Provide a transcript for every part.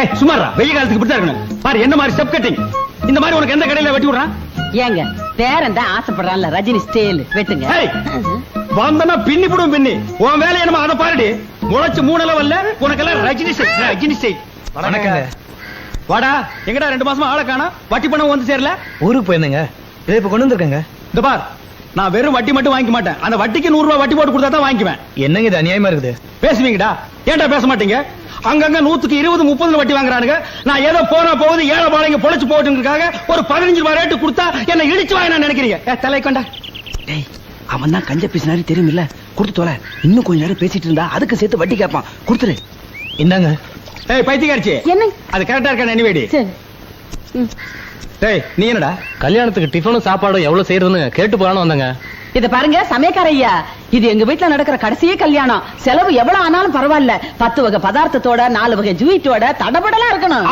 டேய் சுமாரா வெயில் காலத்துக்கு இப்படி தான் இருக்கணும். பாரு என்ன மாதிரி ஸ்டெப் கட்டிங் இந்த மாதிரி உனக்கு எந்த கடையில வெட்டி விடுறான்? ஏங்க பேரன் தான் ஆசைப்படுறான்ல? ரஜினி ஸ்டைல் வெட்டுங்க. ஏய் வந்தனா பின்னி போடும் பின்னி. உன் வேலை என்னமா அதை பாருடி. முளைச்சு மூணு அளவு இல்ல உனக்கெல்லாம் ரஜினி ஸ்டைல் ரஜினி ஸ்டைல் வணக்கங்க. வாடா எங்கடா ரெண்டு மாசமா ஆளை காணோம்? வட்டி பணம் வந்து சேரல? ஊருக்கு போயிருந்தேங்க. இதை இப்ப கொண்டு வந்திருக்கேங்க. இந்த பார் நான் வெறும் வட்டி மட்டும் வாங்கிக்க மாட்டேன். அந்த வட்டிக்கு நூறு ரூபாய் வட்டி போட்டு கொடுத்தா தான் வாங்கிக்குவேன். என்னங்க இது அநியாயமா இருக்குது? பேசுவீங்கடா. ஏன்டா பேச மாட்டீங்க? அங்கங்க நூத்துக்கு இருபது முப்பது வட்டி வாங்குறானுங்க. நான் ஏதோ போனா போகுது ஏழை பாளைங்க பொழைச்சு போட்டுங்கிறதுக்காக ஒரு பதினஞ்சு ரூபாய் ரேட்டு கொடுத்தா என்ன இடிச்சு வாங்க நான் நினைக்கிறீங்க? ஏ, தலை கொண்டா. டேய் அவன் தான் கஞ்ச பேசினாரு தெரியுமில்ல. கொடுத்து தொலை. இன்னும் கொஞ்ச நேரம் பேசிட்டு இருந்தா அதுக்கு சேர்த்து வட்டி கேட்பான். கொடுத்துரு. இந்தாங்க. ஏய் பைத்தியக்காரச்சி. என்ன? அது கரெக்டா இருக்கா எனிவேடி சரி. டேய் நீ என்னடா? கல்யாணத்துக்கு டிஃபனும் சாப்பாடும் எவ்வளவு செய்யறதுன்னு கேட்டு போலான்னு வந்தேங்க. இத பாருங்க சமயக்கார ஐயா இது எங்க வீட்ல நடக்கிற கடைசியே கல்யாணம். செலவு எவ்வளவு ஆனாலும் பரவாயில்ல. பத்து வகை பதார்த்தத்தோட நாலு வகை ஜூயிட்டோட தடபடலாம் இருக்கணும்.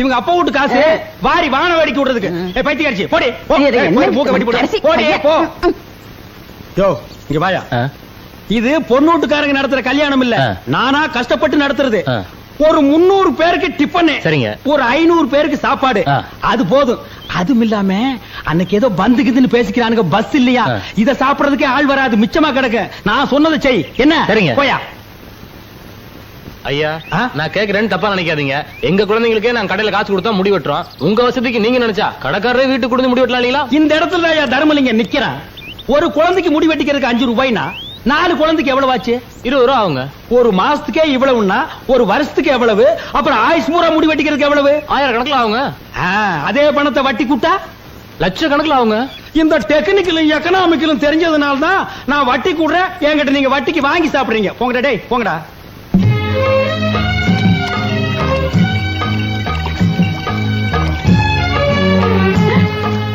இவங்க அப்பா வீட்டு காசு வாரி வான வேடிக்கை விடுறதுக்கு. ஏய் பைத்தியக்காரச்சி போடி போ. இது ஏய், என்ன போய் மூக்க வெட்டி போடு. கடைசி போடி ஐயா. போ. யோ இங்க வாயா. இது பொண்ணூட்டுக்காரங்க நடத்துற கல்யாணம் இல்ல. நானா கஷ்டப்பட்டு நடத்துறது. ஒரு முன்னூறு பேருக்கு டிஃபன் சரிங்க. ஒரு ஐநூறு பேருக்கு சாப்பாடு. அது போதும். அதுவும் இல்லாம அன்னைக்கு ஏதோ பந்துக்குதுன்னு பேசிக்கிறானுங்க பஸ் இல்லையா. இத சாப்பிடறதுக்கே ஆள் வராது மிச்சமா கிடக்கு. நான் சொன்னதை செய். என்ன? சரிங்க. போயா. ஐயா? நான் கேக்குறேன்னு தப்பா நினைக்காதீங்க. எங்க குழந்தைங்களுக்கே நான் கடையில காசு கொடுத்தா முடி வெட்டுறோம். உங்க வசதிக்கு நீங்க நினைச்சா கடைக்காரரே வீட்டுக்கு கொடுத்து முடி வெட்டலாம் இந்த இடத்துல தர்மலிங்க நிக்கிறான். ஒரு குழந்தைக்கு முடி வெட்டிக்கிறதுக்கு அஞ்சு ரூபாய்னா நாலு குழந்தைக்கு எவ்வளவு ஆச்சு? இருபது ரூபா ஆகுங்க. ஒரு மாசத்துக்கே இவ்வளவுன்னா ஒரு வருஷத்துக்கு எவ்வளவு? அப்புறம் ஆயுஷ் பூரா முடி வெட்டிக்கிறதுக்கு எவ்வளவு? ஆயிரம் ஆகுங்க. ஆ, அதே பணத்தை வட்டி கூட்டா? லட்சக்கணக்கில் ஆகுங்க. இந்த டெக்னிக்கலும் எக்கனாமிக்கலும் தெரிஞ்சதுனால தான் நான் வட்டி கூடுறேன். என்கிட்ட நீங்க வட்டிக்கு வாங்கி சாப்பிடுறீங்க. போங்கடா டேய் போங்கடா.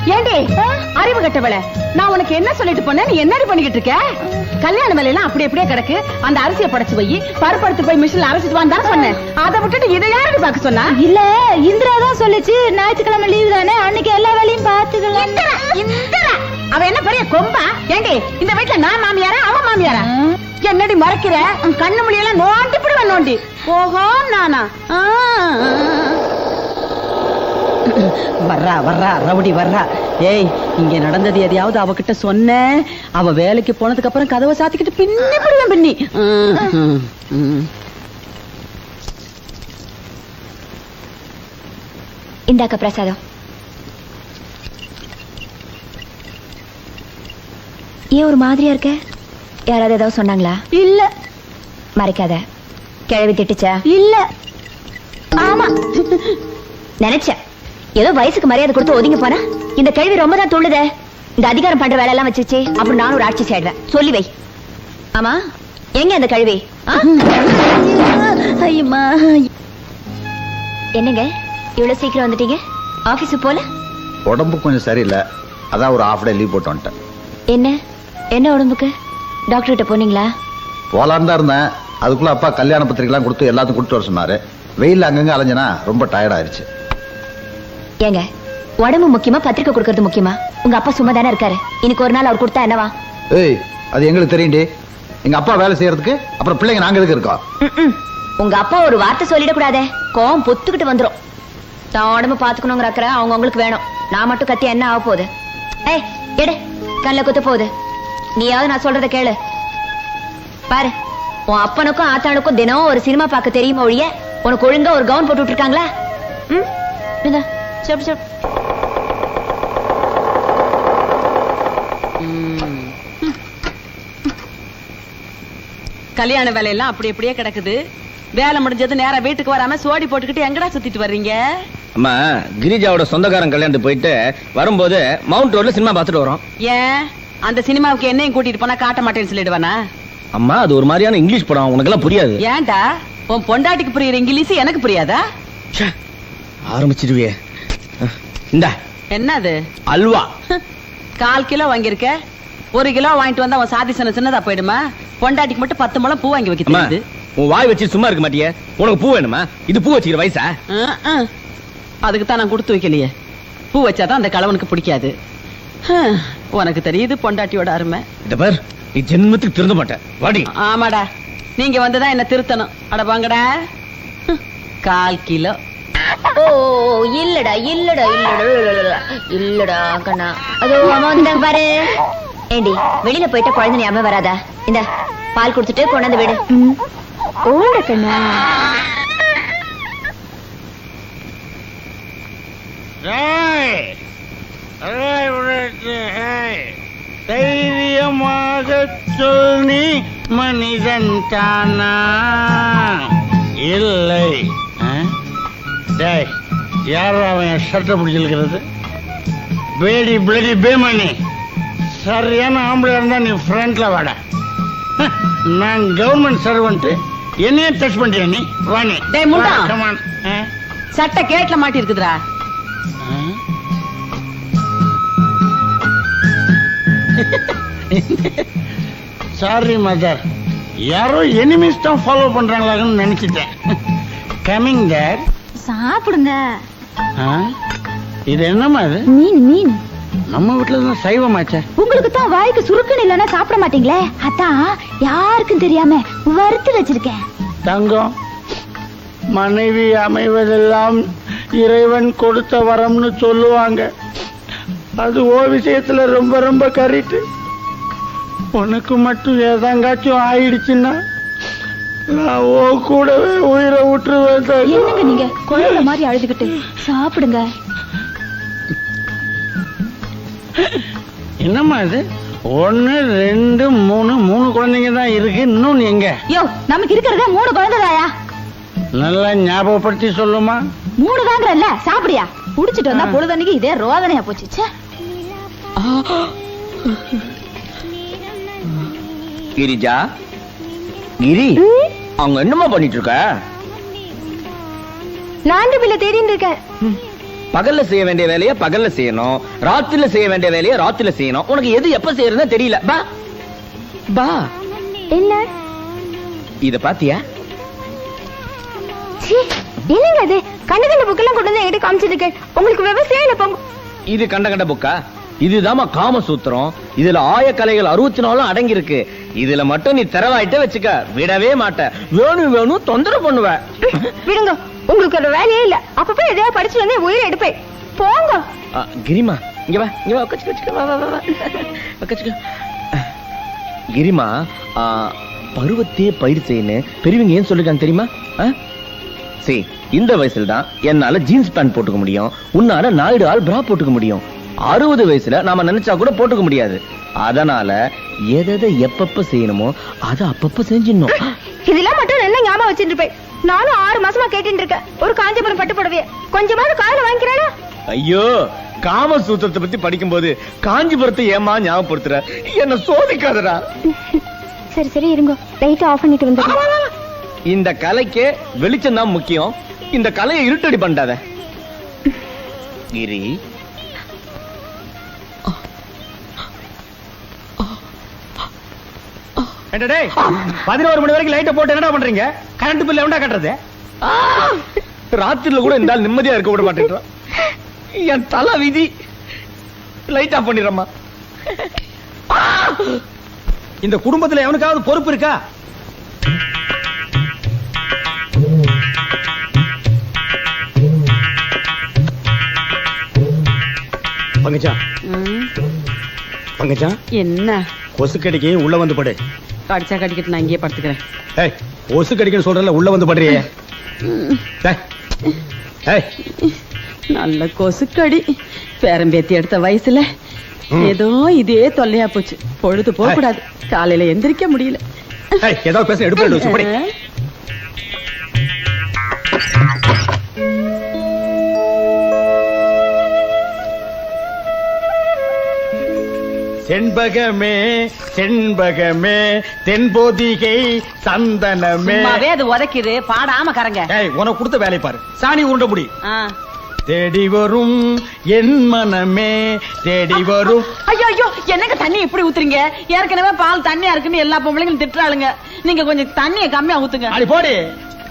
ஏண்டி? அறிவு கட்டவள நான் உனக்கு என்ன சொல்லிட்டு போனேன்? நீ என்னடி பண்ணிக்கிட்டு இருக்க? கல்யாண வேலையெல்லாம் அப்படி அப்படியே கிடக்கு. அந்த அரிசியை படைச்சு போய் பருப்படுத்து போய் மிஷின்ல அரைச்சிட்டு தானே சொன்னேன். அதை விட்டுட்டு இதை யாரடி பார்க்க சொன்னா? இல்ல இந்திரா தான் சொல்லுச்சு ஞாயிற்றுக்கிழமை லீவு தானே அன்னைக்கு எல்லா வேலையும் பாத்துக்கலாம் இந்திரா, இந்திரா. அவ என்ன பெரிய கொம்பா? ஏண்டி இந்த வீட்டுல நான் மாமியாரா அவன் மாமியாரா? என்னடி மறைக்கிற? உன் கண்ணு மொழியெல்லாம் நோண்டி பிடுவேன் நோண்டி. ஓஹோ நானா. வர்றா வர்றா ரவுடி வர்றா. ஏய் இங்க நடந்தது எதையாவது அவகிட்ட சொன்ன. அவ வேலைக்கு போனதுக்கு அப்புறம் கதவை சாத்திக்கிட்டு பின்னி பிடுவேன் பின்னி. இந்தாக்க பிரசாதம். ஏன் ஒரு மாதிரியா இருக்க? யாராவது ஏதாவது சொன்னாங்களா? இல்ல. மறைக்காத. கிழவி திட்டுச்சா? இல்ல. ஆமா. நினைச்சேன். ஏதோ வயசுக்கு மரியாதை கொடுத்து ஒதுங்கி போனா? இந்த கேள்வி ரொம்ப தான் துள்ளுதே இந்த அதிகாரம் பண்ற வேலை எல்லாம் வச்சிருச்சு. அப்புறம் நானும் ஒரு ஆட்சி செய்வேன் சொல்லி வை. ஆமா? எங்க அந்த கழுவி? என்னங்க? இவ்வளவு சீக்கிரம் வந்துட்டீங்க? ஆபீஸ் போல? உடம்பு கொஞ்சம் சரியில்லை. அதான் ஒரு ஹாஃப் டே லீவ் போட்டு வந்துட்டேன். என்ன? என்ன உடம்புக்கு? டாக்டர் கிட்ட போனீங்களா? போலான்னு தான் இருந்தேன். அதுக்குள்ள அப்பா கல்யாண பத்திரிக்கைலாம் கொடுத்து எல்லாத்தையும் கொடுத்து வர சொன்னாரு. வெயில் அங்கங்க அலைஞ்சனா ரொம்ப டயர்ட் ஆயிருச்சு. ஏங்க உடம்பு முக்கியமா பத்திரிக்கை கொடுக்கறது முக்கியமா? உங்க அப்பா சும்மா தானே இருக்காரு. இன்னைக்கு ஒரு நாள் அவர் கொடுத்தா என்னவா? ஏய் அது எங்களுக்கு தெரியும்டி. எங்க அப்பா வேலை செய்யறதுக்கு அப்புறம் பிள்ளைங்க நாங்க எதுக்கு இருக்கோம். உங்க அப்பா ஒரு வார்த்தை சொல்லிடக்கூடாதே கோவம் பொத்துக்கிட்டு வந்துரும். தான் உடம்பு பாத்துக்கணுங்கிற அக்கறை அவங்க உங்களுக்கு வேணும். நான் மட்டும் கத்தி என்ன ஆக போகுது? ஏய் எடு கண்ணில் குத்த போகுது. நீயாவது நான் சொல்றத கேளு. பாரு உன் அப்பனுக்கும் ஆத்தானுக்கும் தினம் ஒரு சினிமா பார்க்க தெரியுமா ஒழிய உனக்கு ஒழுங்கா ஒரு கவுன் போட்டு விட்டுருக்காங்களா? ம்? சாப்பிடு சாப்பிடு கல்யாண வேலையெல்லாம் அப்படி அப்படியே கிடக்குது. வேலை முடிஞ்சது நேரா வீட்டுக்கு வராம சோடி போட்டுக்கிட்டு எங்கடா சுத்திட்டு வர்றீங்க? அம்மா கிரிஜாவோட சொந்தக்காரன் கல்யாணத்துக்கு போயிட்டு வரும்போது மவுண்ட் ரோட்ல சினிமா பார்த்துட்டு வரோம். ஏன்? அந்த சினிமாவுக்கு என்னையும் கூட்டிட்டு போனா காட்ட மாட்டேன்னு சொல்லிடுவானா? அம்மா அது ஒரு மாதிரியான இங்கிலீஷ் படம். உனக்கெல்லாம் புரியாது. ஏன்டா? உன் பொண்டாட்டிக்கு புரியுற இங்கிலீஷ் எனக்கு புரியாதா? ச்சே, ஆரம்பிச்சிடுவியே. இந்த. என்னது? அல்வா. கால் கிலோ வாங்கியிருக்க? ஒரு கிலோ வாங்கிட்டு வந்தா உன் சாதி சின்ன சின்னதா போயிடுமா? பொண்டாட்டிக்கு மட்டும் பத்து முழம் பூ வாங்கி வைக்க அம்மா தெரியுது. உன் வாய் வச்சு சும்மா இருக்க மாட்டியே? உனக்கு பூ வேணுமா? இது பூ வச்சுக்கிற வயசா. அதுக்கு தான் நான் கொடுத்து வைக்கலையே. பூ வச்சாதான் அந்த கலவனுக்கு பிடிக்காது. உனக்கு தெரியுது பொண்டாட்டியோட அருமை. இந்த பார் நீ ஜென்மத்துக்கு திருந்த மாட்டேன் வாடி. ஆமாடா. நீங்க வந்துதான் என்ன திருத்தணும். அட வாங்கடா. கால் கிலோ. ஓ இல்லடா இல்லடா இல்லடா இல்லடா கண்ணா. அதோ அம்மா வந்துட்டாங்க பாரு. ஏண்டி வெளியில போயிட்டா குழந்தை ஞாபகம் வராதா? இந்த பால் குடுத்துட்டு கொண்டாந்து விடு. ஓட கண்ணா. தைரியமாக சொல் நீ மனிதன் தானா? இல்லை. டேய் யார் அவன் ஷர்ட்டை பிடிச்சிருக்கிறது? பேடி பிளடி பேமணி சரியான ஆம்பளை இருந்தா நீ ஃப்ரண்ட்ல வாடா. நான் கவர்மெண்ட் சர்வெண்ட் என்னையே டச் பண்றியா நீ? வாணி டேய், முண்டா. கமான் சட்டை கேட்ல மாட்டி இருக்குதுடா சாரி மதர் யாரோ எனிமிஸ் தான் ஃபாலோ பண்றாங்களான்னு நினைச்சிட்டேன். கமிங் தேர் சாப்பிடுங்க. இது என்னம்மா இது? மீன் மீன். நம்ம வீட்டுல தான் சைவமாச்சே உங்களுக்கு தான் வாய்க்கு சுருக்குன்னு இல்லைன்னா சாப்பிட மாட்டீங்களே? அதான் யாருக்கும் தெரியாம வறுத்து வச்சிருக்கேன். தங்கம் மனைவி அமைவதெல்லாம் இறைவன் கொடுத்த வரம்னு சொல்லுவாங்க. அது ஓ விஷயத்துல ரொம்ப ரொம்ப கரெக்ட் உனக்கு மட்டும் ஏதாங்காச்சும் ஆயிடுச்சுன்னா நான் ஓ கூடவே உயிரை விட்டுருவேன் தங்கம். என்னங்க நீங்க? குழந்தை மாதிரி அழுதுகிட்டு. சாப்பிடுங்க. என்னம்மா இது? ஒன்னு ரெண்டு மூணு மூணு குழந்தைங்க தான் இருக்கு. இன்னொன்னு எங்க? யோ நமக்கு இருக்கிறதே மூணு குழந்தைதாயா? நல்லா ஞாபகப்படுத்தி சொல்லுமா. மூணு தாங்கறல்ல சாப்பிடியா? குடிச்சிட்டு வந்தா பொழுதன்னைக்கு இதே ரோதனையா போச்சு. ச்சே. கிரிஜா கிரி அவங்க என்னமா பண்ணிட்டு இருக்க நான் பிள்ளை தேடிட்டு இருக்கேன். பகல்ல செய்ய வேண்டிய வேலையை பகல்ல செய்யணும். ராத்திரில செய்ய வேண்டிய வேலையை ராத்திரில செய்யணும். உனக்கு எது எப்ப செய்யறதுன்னு தெரியல. பா. பா. என்ன? இத பாத்தியா? என்னங்க அது கண்ணு கண்ட புக்கெல்லாம் கொண்டு வந்து என்கிட்ட காமிச்சிட்டு இருக்கேன். உங்களுக்கு விவசாயம் இது கண்ட கண்ட புக்கா? இதுதாம்மா காமசூத்திரம். இதுல ஆயக்கலைகள் அறுபத்தி நாலும் அடங்கி இருக்கு இதுல மட்டும் நீ திறவாயிட்ட வச்சுக்க. விடவே மாட்ட. வேணும் வேணும் தொந்தரவு பண்ணுவ. விடுங்க. உங்களுக்கு ஒரு வேலையே இல்ல. அப்பப்ப எதையாவது படிச்சு வந்து உயிரை எடுப்பேன். போங்க. கிரிமா இங்க வா இங்க வா உட்காச்சுக்க உட்காச்சுக்க வா வா வா உட்காச்சுக்க கிரிமா பருவத்தையே பயிர் செய்யணும் பெரியவங்க ஏன் சொல்லிருக்காங்க தெரியுமா? சரி இந்த வயசுல தான் என்னால ஜீன்ஸ் பேண்ட் போட்டுக்க முடியும். உன்னால நாயுடு ஆள் பிரா போட்டுக்க முடியும். அறுபது வயசுல நாம நினைச்சா கூட போட்டுக்க முடியாது. அதனால எதை எப்பப்ப செய்யணுமோ அதை அப்பப்ப செஞ்சிடணும். இதெல்லாம் மட்டும் என்ன ஞாபகம் வச்சுட்டு இருப்பேன்? நானும் ஆறு மாசமா கேட்டுட்டு இருக்கேன். ஒரு காஞ்சிபுரம் பட்டு புடவைய. கொஞ்சமாவது காதுல வாங்கிக்கிறேனா? ஐயோ காமசூத்திரத்தை பத்தி படிக்கும்போது காஞ்சிபுரத்தை ஏமா ஞாபகப்படுத்துற? என்ன சோதிக்காதடா. சரி சரி இருங்க. லைட் ஆஃப் பண்ணிட்டு வந்து இந்த கலைக்கு வெளிச்சம் தான் முக்கியம். இந்த கலையை இருட்டடி பண்ணாத கிரி பதினோரு மணி வரைக்கும் லைட்டை போட்டு என்னடா பண்றீங்க? கரண்ட் பில் எவன்டா கட்டுறது? ராத்திரில கூட இந்த நிம்மதியா இருக்க விட மாட்டேன்றான் என் தலை விதி. லைட் ஆஃப் பண்ணிடுறமா இந்த குடும்பத்துல எவனுக்காவது பொறுப்பு இருக்கா? பங்கஜா. பங்கஜா. என்ன? கொசு கடிக்கு உள்ள வந்து படு. கடிச்சா கடிக்கிட்டு நான் இங்கேயே படுத்துக்கிறேன். ஏய் கொசு கடிக்குன்னு சொல்றல உள்ள வந்து படுறியே ஏய், நல்ல கொசுக்கடி. பேரம்பேத்தி எடுத்த வயசுல. ஏதோ இதே தொல்லையா போச்சு. பொழுது போக கூடாது காலையில எந்திரிக்க முடியல. ஏதாவது பேச எடுப்பு செண்பகமே செண்பகமே தென்போதிகை சந்தனமே. அது உதைக்குது பாடாம கரங்க. உனக்கு கொடுத்த வேலை பாரு. சாணி உருண்ட முடி. தேடி வரும் என் மனமே தேடி வரும். ஐயோ ஐயோ என்னங்க தண்ணி இப்படி ஊத்துறீங்க? ஏற்கனவே பால் தண்ணியா இருக்குன்னு எல்லா பொம்பளைங்களும் திட்டுறாளுங்க. நீங்க கொஞ்சம் தண்ணியை கம்மியா ஊத்துங்க. அடி போடி.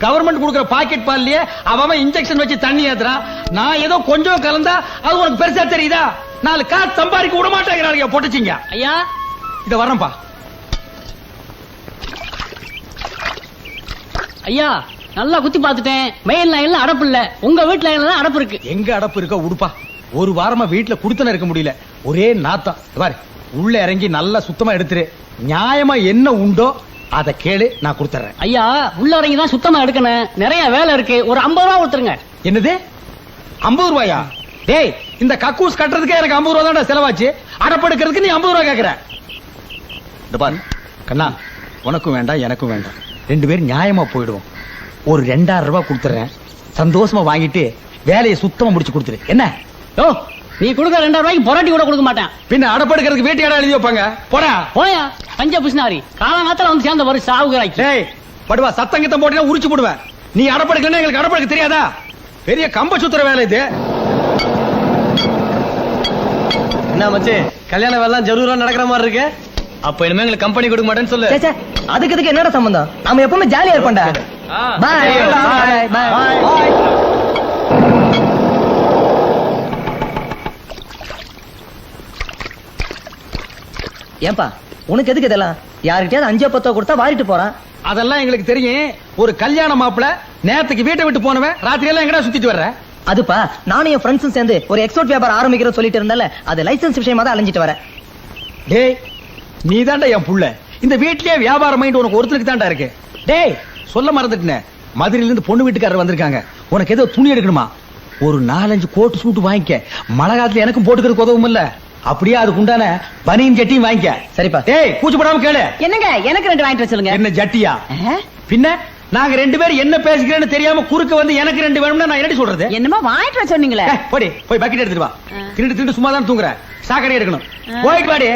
கவர்மெண்ட் கொடுக்குற பாக்கெட் பால்லயே அவன் இன்ஜெக்ஷன் வச்சு தண்ணி ஏத்துறான். நான் ஏதோ கொஞ்சம் கலந்தா அது உனக்கு பெருசா தெரியுதா? நாலு காசு சம்பாதிக்க விட மாட்டேங்கிறாங்க பொட்டுச்சிங்க. ஐயா. இத வரேன்பா ஐயா நல்லா குத்தி பார்த்துட்டேன். மெயில் லைன்ல அடப்பு இல்ல. உங்க வீட்டு லைன்ல தான் அடப்பு இருக்கு. எங்க அடப்பு இருக்க உடுப்பா. ஒரு வாரமா வீட்டுல குடுத்தன இருக்க முடியல. ஒரே நாத்தம். பாரு. உள்ள இறங்கி நல்லா சுத்தமா எடுத்துரு. நியாயமா என்ன உண்டோ அதை கேளு நான் கொடுத்துறேன் ஐயா உள்ள இறங்கி தான் சுத்தமா எடுக்கணும். நிறைய வேலை இருக்கு. ஒரு ஐம்பது ரூபா கொடுத்துருங்க. என்னது? ஐம்பது ரூபாயா? டேய் இந்த கக்கூஸ் கட்டுறதுக்கே எனக்கு ஐம்பது ரூபா தான் செலவாச்சு. அடப்படுக்கிறதுக்கு நீ ஐம்பது ரூபா கேக்குற. இந்த பாரு கண்ணா உனக்கும் வேண்டாம் எனக்கும் வேண்டாம். ரெண்டு பேரும் நியாயமா போயிடுவோம். ஒரு ரெண்டாயிரம் ரூபாய் கொடுத்துறேன். சந்தோஷமா வாங்கிட்டு வேலையை சுத்தமா முடிச்சு கொடுத்துரு. என்ன? ஓ நீ கொடுக்க ரெண்டாயிரம் ரூபாய்க்கு பொராட்டி கூட கொடுக்க மாட்டேன். பின்ன அடப்படுக்கிறதுக்கு வீட்டு இடம் எழுதி வைப்பாங்க. போடா. போயா பஞ்ச பிஸ்னாரி காலங்காத்தால வந்து சேர்ந்த ஒரு சாவுகிறாய்க்கு டேய் படுவா சத்தம் கித்தம் போட்டீங்கன்னா உரிச்சு போடுவேன். நீ அடப்படுக்கலன்னா எங்களுக்கு அடப்படுக்க தெரியாதா? பெரிய கம்ப சுத்துற வேலை இது. என்ன மச்சி? கல்யாண வேலை ஜரூரா நடக்கிற மாதிரி இருக்கு? அப்ப இனிமே எங்களுக்கு கம்பெனி கொடுக்க மாட்டேன்னு சொல்லு. அதுக்கு இதுக்கு என்னடா சம்பந்தம்? நாம எப்பவுமே ஜாலியா இருப்போம்டா. பாய் பாய் பாய் ஏன்பா உனக்கு எதுக்கு இதெல்லாம்? யாருக்கிட்டயாவது அஞ்சோ பத்தோ கொடுத்தா வாரிட்டு போறான். அதெல்லாம் எங்களுக்கு தெரியும். ஒரு கல்யாண மாப்பிள நேரத்துக்கு வீட்டை விட்டு போனவன் ராத்திரி எல்லாம் எங்கடா சுத்திட்டு வர்ற? அதுப்பா நானும் என் ஃப்ரெண்ட்ஸும் சேர்ந்து ஒரு எக்ஸ்போர்ட் வியாபாரம் ஆரம்பிக்கிறோம் சொல்லிட்டு இருந்தால அது லைசென்ஸ் விஷயமா தான் அலைஞ்சிட்டு வரேன் டேய் நீ என் புள்ள. இந்த வீட்லயே வியாபாரம் மைண்ட் உனக்கு ஒருத்தருக்கு தான்டா இருக்கு. டேய் சொல்ல மறந்துட்டேனே. மதுரையில இருந்து பொண்ணு வீட்டுக்காரர் வந்திருக்காங்க. உனக்கு ஏதோ துணி எடுக்கணுமா? ஒரு நாலஞ்சு கோட்டு சூட்டு வாங்கிக்க. மழை காலத்துல எனக்கும் போட்டுக்கிறதுக்கு உதவும் இல்ல. அப்படியே அதுக்கு உண்டான பனியும் ஜட்டியும் வாங்கிக்க. சரிப்பா. டேய் கூச்சப்படாம கேளு. என்னங்க எனக்கு ரெண்டு வாங்கிட்டு வர சொல்லுங்க. என்ன ஜட்டியா? ஆ? பின்ன? நாங்க ரெண்டு பேரும் என்ன பேசிக்கிறேன்னு தெரியாம குறுக்க வந்து எனக்கு ரெண்டு வேணும்னா நான் என்ன சொல்றது? என்னமோ வாங்கிட்டு வர சொன்னீங்களே? போடி போய் பக்கெட் எடுத்துட்டு வா. திருட்டு திருட்டு சும்மா தான் தூங்குற. சாக்கடை எடுக்கணும். போயிட்டு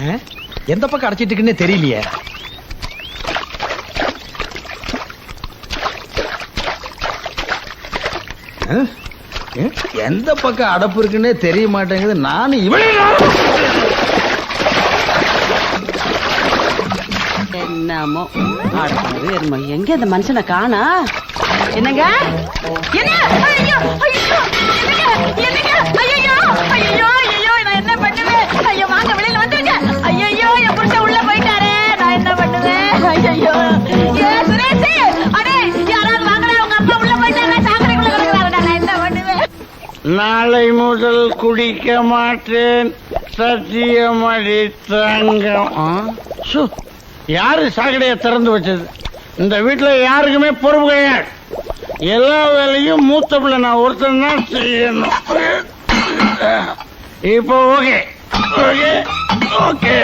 ஆ? எந்த பக்கம் அடைச்சிட்டு இருக்குன்னே தெரியலையே? எந்த பக்கம் அடப்பு இருக்குன்னே தெரிய மாட்டேங்குது. நானும் இவளே என்னமோ ஆடுறது எருமை. எங்க இந்த மனுஷனை காணா? என்னங்க? என்ன? ஐயோ ஐயோ என்னங்க? ஐயோ ஐயோ ஐயோ நான் என்ன பண்ணுவேன்? ஐயோ வாங்க வெளியில வந்துருங்க. ஐயோ என் புருஷன் உள்ள போயிட்டாரே. நான் என்ன பண்ணுவேன்? ஐயோ ஏ சுரேஷ்! அடே யாராவது வாங்கடா உங்க அப்பா உள்ள சாக்கடைக்குள்ள நான் என்ன பண்ணுவேன்? நாளை முதல் குடிக்க மாட்டேன். சத்தியமடி தங்கம் யாரு சாக்கடையை திறந்து வச்சது? இந்த வீட்டுல யாருக்குமே பொறுப்பு கிடையாது. எல்லா வேலையும் மூத்த பிள்ளை நான் ஒருத்தன் தான் செய்யணும். இப்போ ஓகே. ஓகே? ஓகே.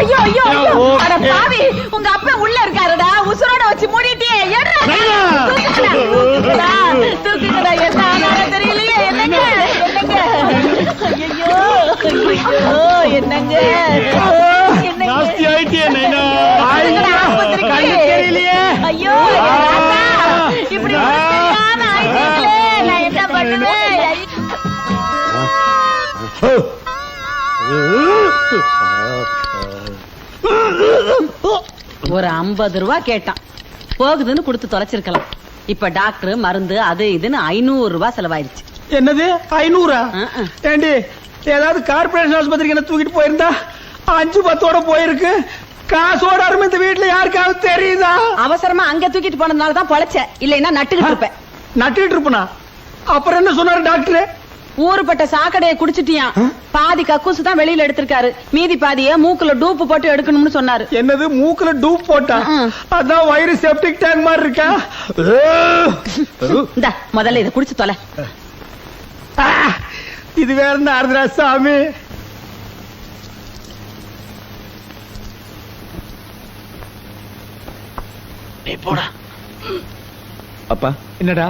ஐயோ ஐயோ. அட பாவி உங்க அப்பா உள்ள இருக்காருடா. உசுரோட வச்சு மூடிட்டியே. ஏறா நைனா. என்ன தெரியலையே. என்னங்க? என்னங்க? ஐயோ ஐயோ என்னங்க? ஆயிட்டியே நைனா என்னங்கடா ஆஸ்பத்திரிக்கு? கண்ணு தெரியலையே ஐயோ ஆ. ராசா, இப்படி ஆ. தெரியாம ஆயிட்டீங்களே நான் என்ன பண்ணுவேன்? ஒரு ஐம்பது ரூபா கேட்டான். போகுதுன்னு கொடுத்து தொலைச்சிருக்கலாம். இப்ப டாக்டர் மருந்து அது இதுன்னு ஐநூறு ரூபாய் செலவாயிருச்சு. என்னது? ஐநூறா. ஏண்டி ஏதாவது கார்பரேஷன் ஆஸ்பத்திரிக்கு என்ன தூக்கிட்டு போயிருந்தா? அஞ்சு பத்தோட போயிருக்கு. காசோட அருமை இந்த வீட்டுல யாருக்காவது தெரியுதா? அவசரமா அங்க தூக்கிட்டு போனதுனால தான் பொழைச்ச. இல்லைன்னா நட்டுக்கிட்டு இருப்பேன். நட்டுட்டு இருப்பனா? அப்புறம் என்ன சொன்னாரு டாக்டர்? ஊருப்பட்ட சாக்கடையை குடிச்சிட்டியான் பாதி கக்கூசு தான் வெளியில எடுத்திருக்காரு. மீதி பாதிய மூக்குல டூப்பு போட்டு எடுக்கணும்னு சொன்னாரு. என்னது மூக்குல டூப் போட்டா. அதான் வயிறு செப்டிக் டேங்க் மாதிரி இருக்கா? இந்த முதல்ல இதை குடிச்சு தொலை. இது வேற என்ன சாமி. போடா. அப்பா. என்னடா?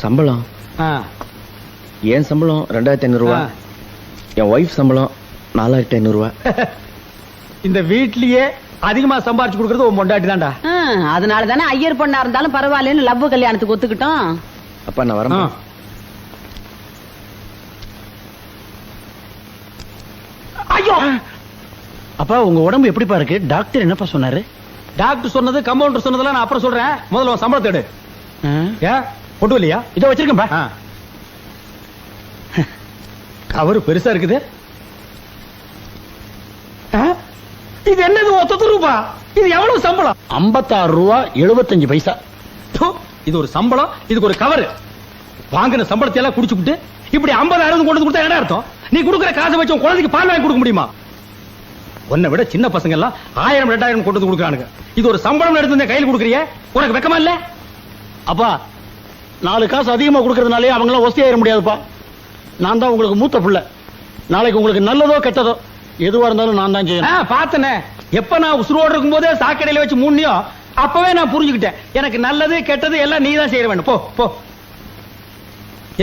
சம்பளம். ஆ, என் சம்பளம்? ரெண்டாயிரத்தி ஐநூறு ரூபா ஆ. என் ஒய்ஃப் சம்பளம் நாலாயிரத்தி ஐநூறு ரூபா இந்த வீட்லயே அதிகமா சம்பாரிச்சு கொடுக்கறது உன் பொண்டாட்டி தான்டா. அதனால தானே ஐயர் பொண்ணா இருந்தாலும் பரவாயில்லன்னு லவ் கல்யாணத்துக்கு ஒத்துக்கிட்டோம். அப்பா நான் வரேன் ஐயோ! அப்பா உங்க உடம்பு எப்படிப்பா இருக்கு? டாக்டர் என்னப்பா சொன்னாரு? டாக்டர் சொன்னது கம்பவுண்டர் சொன்னதெல்லாம் நான் அப்புறம் சொல்றேன். முதல்ல உன் சம்பளத்தை எடு? ஏன்? கொண்டு வரலையா இதோ வச்சிருக்கேன்பா கவர் பெருசா இருக்குது? இது என்னது ஒத்த ரூபா இது எவ்வளவு சம்பளம்? ஐம்பத்தாறு ரூபா எழுபத்தஞ்சு பைசா. இது ஒரு சம்பளம் இதுக்கு ஒரு கவர். வாங்கின சம்பளத்தை எல்லாம் குடிச்சுட்டு இப்படி 50 அறுபது கொண்டு கொடுத்தா என்ன அர்த்தம்? நீ கொடுக்குற காசை வச்சு குழந்தைக்கு பால் வாங்கி கொடுக்க முடியுமா? உன்னை விட சின்ன பசங்க எல்லாம் ஆயிரம் ரெண்டாயிரம் கொண்டு கொடுக்குறானுங்க. இது ஒரு சம்பளம் எடுத்து கையில் கொடுக்குறிய? உனக்கு வெக்கமா இல்ல? அப்பா நாலு காசு அதிகமா கொடுக்கறதுனாலே அவங்களாம் ஒஸ்தியாயிர முடியாதுப்பா. நான் தான் உங்களுக்கு மூத்த பிள்ளை. நாளைக்கு உங்களுக்கு நல்லதோ கெட்டதோ எதுவா இருந்தாலும் நான் தான் செய்யணும். பார்த்தனே. எப்ப நான் உசுரோடு இருக்கும் போதே சாக்கடையில வச்சு மூணியோ அப்பவே நான் புரிஞ்சுக்கிட்டேன். எனக்கு நல்லது கெட்டது எல்லாம் நீ தான் செய்ய வேண்டும். போ போ.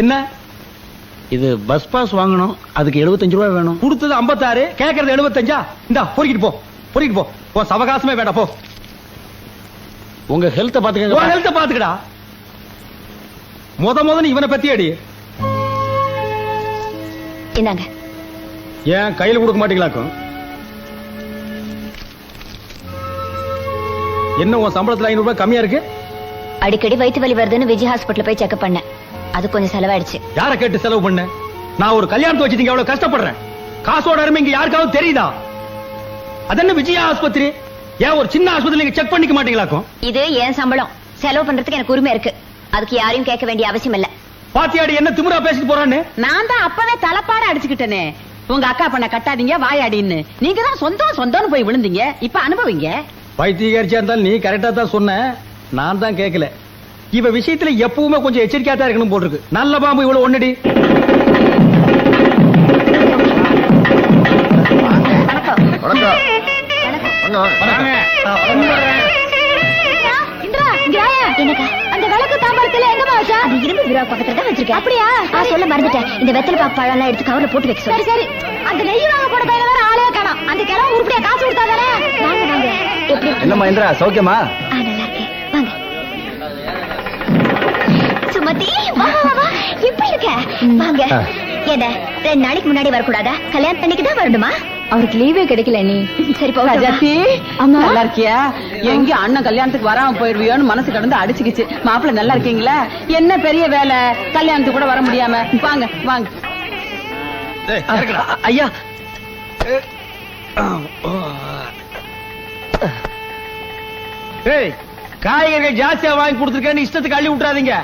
என்ன? இது பஸ் பாஸ் வாங்கணும். அதுக்கு எழுபத்தஞ்சு ரூபாய் வேணும். கொடுத்தது 56 கேக்குறது 75 இந்தா பொறுக்கிட்டு போ. பொறுக்கிட்டு போ. போ சவகாசமே வேண்டாம் போ. உங்க ஹெல்த்தை உன் பாத்துக்கங்க ஹெல்த்த பாத்துக்கடா. முத முத நீ இவனை பத்தி அடி. இந்தாங்க. ஏன் கையில கொடுக்க மாட்டீங்களாக்கும்? என்ன உன் சம்பளத்துல ஐநூறு ரூபாய் கம்மியா இருக்கு? அடிக்கடி வயிற்று வலி வருதுன்னு விஜய் ஹாஸ்பிட்டல் போய் செக்அப் பண்ணேன். அது கொஞ்சம் செலவாயிடுச்சு. யார கேட்டு செலவு பண்ண? நான் ஒரு கல்யாணத்தை வச்சு நீங்க எவ்வளவு கஷ்டப்படுறேன். காசோட அருமை இங்க யாருக்காவது தெரியுதா? அதென்ன விஜயா ஆஸ்பத்திரி? ஏன் ஒரு சின்ன ஆஸ்பத்திரி நீங்க செக் பண்ணிக்க மாட்டீங்களாக்கும்? இது என் சம்பளம். செலவு பண்றதுக்கு எனக்கு உரிமை இருக்கு. அதுக்கு யாரையும் கேட்க வேண்டிய அவசியம் இல்ல. பாத்தியாடி என்ன திமிரா பேசிட்டு போறான்னு? நான் தான் அப்பவே தலைப்பாட அடிச்சுக்கிட்டேனே. உங்க அக்கா பண்ண கட்டாதீங்க வாயாடின்னு. நீங்க தான் சொந்தம் சொந்தம்னு போய் விழுந்தீங்க. இப்ப அனுபவிங்க. பைத்தியகாரிச்சா இருந்தாலும் நீ கரெக்டா தான் சொன்ன. நான் தான் கேட்கல இவ விஷயத்துல எப்பவுமே கொஞ்சம் எச்சரிக்கையா தான் இருக்கணும் போட்டிருக்கு. நல்ல பாம்பு இவ்வளவு வச்சிருக்கேன். அப்படியா? நான் சொல்ல மறந்துட்டேன். இந்த வெத்தலை பாக்கு பழம் எல்லாம் எடுத்து கவர்ல போட்டு வைக்க சரி சரி. அந்த நெய் வாங்க போட பையன வேற ஆளே காணோம். அந்த கிழமை உருப்படியா காசு கொடுத்தாதானே வாங்க வாங்க. எப்படி? இருக்கீங்க? என்னம்மா இந்திரா சௌக்கியமா? சுமதி வா வா, வா எப்படி இருக்க? வாங்க. என்ன ரெண்டு நாளைக்கு முன்னாடி வரக்கூடாதா? கல்யாணம் பண்ணிக்கு தான் வரணுமா? அவருக்கு லீவே கிடைக்கல நீ. சரி போ ராஜாத்தி நல்லா இருக்கியா? எங்க அண்ணன் கல்யாணத்துக்கு வராம போயிருவியோன்னு மனசு கடந்து அடிச்சுக்கிச்சு. மாப்பிள்ளை நல்லா இருக்கீங்களா? என்ன பெரிய வேலை? கல்யாணத்துக்கு கூட வர முடியாம. வாங்க வாங்க. ஐயா. காய்கறிகள் ஜாஸ்தியா வாங்கி கொடுத்துருக்கேன்னு இஷ்டத்துக்கு அள்ளி விட்டுறாதீங்க.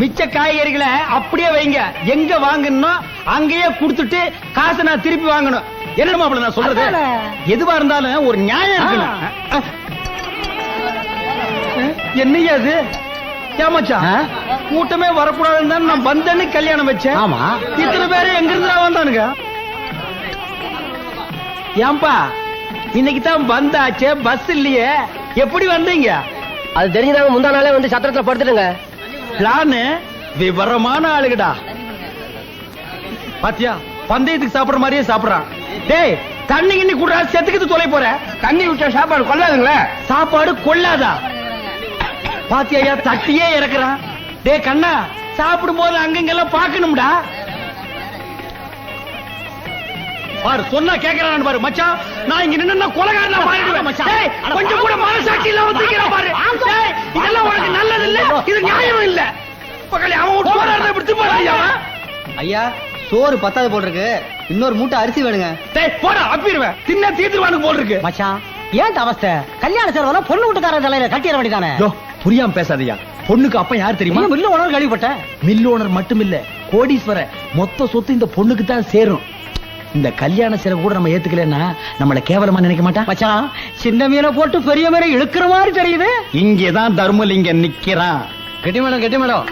மிச்ச காய்கறிகளை அப்படியே வைங்க. எங்க வாங்கணும் அங்கேயே கொடுத்துட்டு காசை நான் திருப்பி வாங்கணும். என்ன மாப்பிள்ள நான் சொல்றது. எதுவா இருந்தாலும் ஒரு நியாயம் இருக்கணும். என்னய்யா அது? ஏமாச்சான் கூட்டமே வரக்கூடாதுன்னு தான் நான் வந்தேன்னு கல்யாணம் வச்சேன். ஆமா. இத்தனை பேரு எங்க இருந்து வந்தானுங்க? ஏன்பா இன்னைக்கு தான் வந்தாச்சே பஸ் இல்லையே. எப்படி வந்தீங்க? அது தெரிஞ்சுதாங்க முந்தா நாளே வந்து சத்திரத்துல படுத்துடுங்க பிளானு விவரமான ஆளுகடா. பாத்தியா? பந்தயத்துக்கு சாப்பிடுற மாதிரியே சாப்பிடுறான். டேய் தண்ணி கிண்ணி குடுறா செத்துக்கிட்டு தொலை போற. தண்ணி விட்டா சாப்பாடு கொள்ளாதுங்களே? சாப்பாடு கொள்ளாதா? பாத்தியா தட்டியே இறக்குறான். டேய் கண்ணா சாப்பிடும் போது அங்கங்கெல்லாம் பாக்கணும்டா பாரு சொன்னா கேக்குறான் பாரு மச்சான். நான் இங்க நின்னு கொலகாரனா மாறிடுவேன் மச்சான். டேய், கொஞ்சம் கூட மனசாட்சி இல்லாம தூக்கிறேன் பாரு. டேய், இதெல்லாம் உனக்கு நல்லது இல்ல இது நியாயம் இல்ல. பக்கத்துல அவன் போறாரு இப்படி அவன் ஐயா. சோறு பத்தாவது போட்டிருக்கு. இன்னொரு மூட்டை அரிசி வேணுங்க. டேய் போடா அப்பிடுவேன். தின்ன தீத்துருவானு போல் இருக்கு மச்சான் ஏன் அவஸ்தை? கல்யாண செலவெல்லாம் பொண்ணு வீட்டுக்கார தலையில கட்டிட வேண்டியதானே? யோ புரியாம பேசாதயா. பொண்ணுக்கு அப்ப யார் தெரியுமா? மில்ல உணவு கேள்விப்பட்டேன். மில் ஓனர் மட்டும் இல்ல கோடீஸ்வர மொத்த சொத்து இந்த பொண்ணுக்கு தான் சேரும். இந்த கல்யாண செலவு கூட நம்ம ஏத்துக்கலன்னா நம்மள கேவலமா நினைக்க மாட்டா? மச்சான் சின்ன மீனை போட்டு பெரிய மீனை இழுக்கிற மாதிரி தெரியுது. இங்கதான் தர்மலிங்கம் நிக்கிறான். கெட்டி மேடம் கெட்டி மேடம்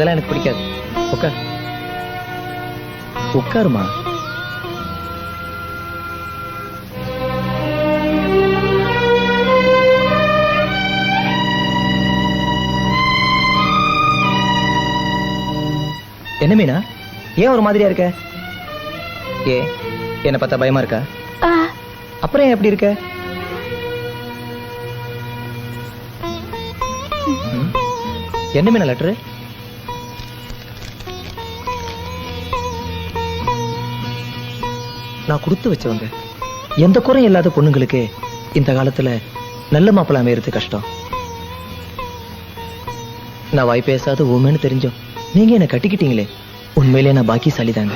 இதெல்லாம் எனக்கு பிடிக்காது. உட்கார். உட்காருமா? என்ன மீனா? ஏன் ஒரு மாதிரியா இருக்க? ஏ என்ன பார்த்தா பயமா இருக்கா? அப்புறம் ஏன் எப்படி இருக்க? என்ன மீன லெட்டரு நான் கொடுத்து வச்சவங்க. எந்த குறையும் இல்லாத பொண்ணுங்களுக்கு இந்த காலத்துல நல்ல மாப்பிள்ள அமையறது கஷ்டம். நான் வாய் பேசாத ஊமைன்னு தெரிஞ்சோம். நீங்க என்ன கட்டிக்கிட்டீங்களே. உண்மையிலே நான் பாக்கி தாங்க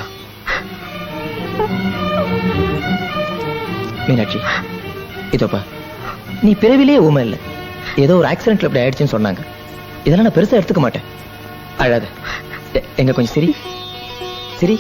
மீனாட்சி இதோப்பா. நீ பிறவிலே ஊமை இல்லை. ஏதோ ஒரு ஆக்சிடென்ட்ல இப்படி ஆயிடுச்சுன்னு சொன்னாங்க. இதெல்லாம் நான் பெருசா எடுத்துக்க மாட்டேன். அழாத. எங்க கொஞ்சம் சரி. சரி.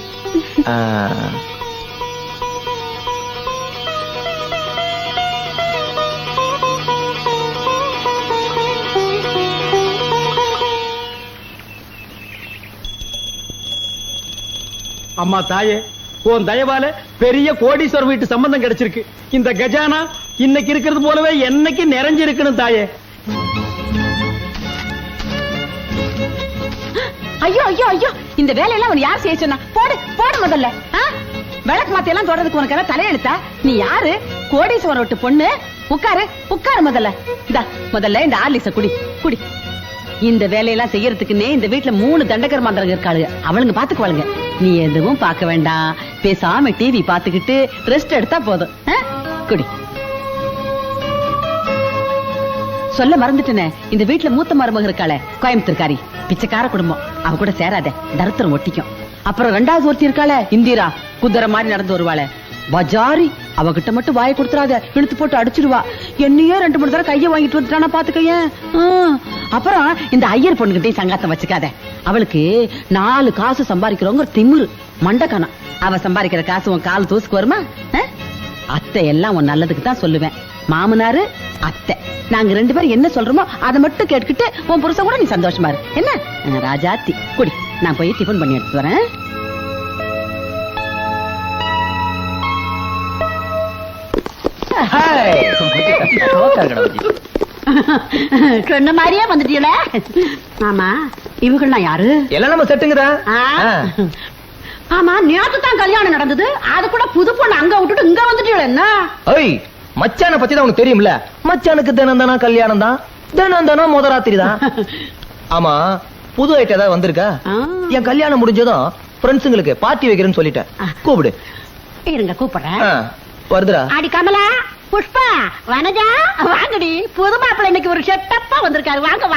அம்மா தாயே உன் தயவால பெரிய கோடீஸ்வரர் வீட்டு சம்பந்தம் கிடைச்சிருக்கு. இந்த கஜானா இன்னைக்கு இருக்கிறது போலவே என்னைக்கு நிறைஞ்சிருக்கணும் தாயே. ஐயோ ஐயோ ஐயோ இந்த வேலையெல்லாம் அவன் யார் செய்ய சொன்னா? போடு போடு முதல்ல. ஆ? விளக்கு மாத்தி எல்லாம் தொடறதுக்கு உனக்கு எல்லாம் தலையெழுத்தா? நீ யாரு? கோடீஸ்வர விட்டு பொண்ணு? உட்காரு உட்காரு முதல்ல. இந்த முதல்ல இந்த ஆர்லிக்ஸ குடி குடி. இந்த வேலையெல்லாம் செய்யறதுக்குன்னே இந்த வீட்டுல மூணு தண்டகர் மாந்திரங்க இருக்காளுங்க. அவளுங்க பாத்துக்குவாளுங்க. நீ எதுவும் பார்க்க வேண்டாம். பேசாம டிவி பார்த்துக்கிட்டு ரெஸ்ட் எடுத்தா போதும். குடி. சொல்ல மறந்துட்டேனே. இந்த வீட்டுல மூத்த மருமக இருக்காளே கோயம்புத்தூர்காரி. பிச்சைக்கார குடும்பம். அவ கூட சேராத. தருத்திரம் ஒட்டிக்கும். அப்புறம் ரெண்டாவது ஒருத்தி இருக்காளே இந்திரா. குதிரை மாதிரி நடந்து வருவாளே. பஜாரி அவகிட்ட மட்டும் வாயை கொடுத்துறாத. இழுத்து போட்டு அடிச்சிடுவா என்னையே ரெண்டு மூணு தடவை கையை வாங்கிட்டு வந்துட்டானா பாத்துக்கைய. அப்புறம் இந்த ஐயர் பொண்ணுகிட்டே சங்காத்தம் வச்சுக்காத. அவளுக்கு நாலு காசு சம்பாதிக்கிறவங்க ஒரு திமிரு மண்டக்கணம். அவ சம்பாதிக்கிற காசு உன் கால் தூசுக்கு வருமா? ஆ? அத்தை எல்லாம் உன் நல்லதுக்கு தான் சொல்லுவேன். மாமனாரு அத்தை. நாங்க ரெண்டு பேரும் என்ன சொல்றோமோ அதை மட்டும் கேட்டுக்கிட்டு உன் புருஷன் கூட நீ சந்தோஷமா இரு. என்ன? ராஜாத்தி குடி. நான் போய் டிஃபன் பண்ணி எடுத்து வரேன். சொன்ன மாதிரியே வந்துட்டீங்களே ஆமா இவங்கெல்லாம் யாரு? எல்லாம் நம்ம செட்டுங்கதா. ஆமா நேத்து தான் கல்யாணம் நடந்தது. அது கூட புது பொண்ணு அங்க விட்டுட்டு இங்க வந்துட்டீங்களே என்ன? ஓய் மச்சான பத்தி தான் உனக்கு தெரியும்ல? மச்சானுக்கு தினம் தானா கல்யாணம் தான் தினம் தானா முத ராத்திரி தான் ஆமா புது ஐட்டம் ஏதாவது வந்திருக்கா. என் கல்யாணம் முடிஞ்சதும் ஃப்ரெண்ட்ஸுங்களுக்கு பார்ட்டி வைக்கிறேன்னு சொல்லிட்டேன். கூப்பிடு. இருங்க கூப்பிடுறேன். ஆ, வருதுடா. அடி கமலா. புஷ்பா வனஜா வாங்கடி. புது மாப்பிள்ளை இன்னைக்கு ஒரு செட்டப்பா வந்திருக்காரு. வாங்க வாங்க.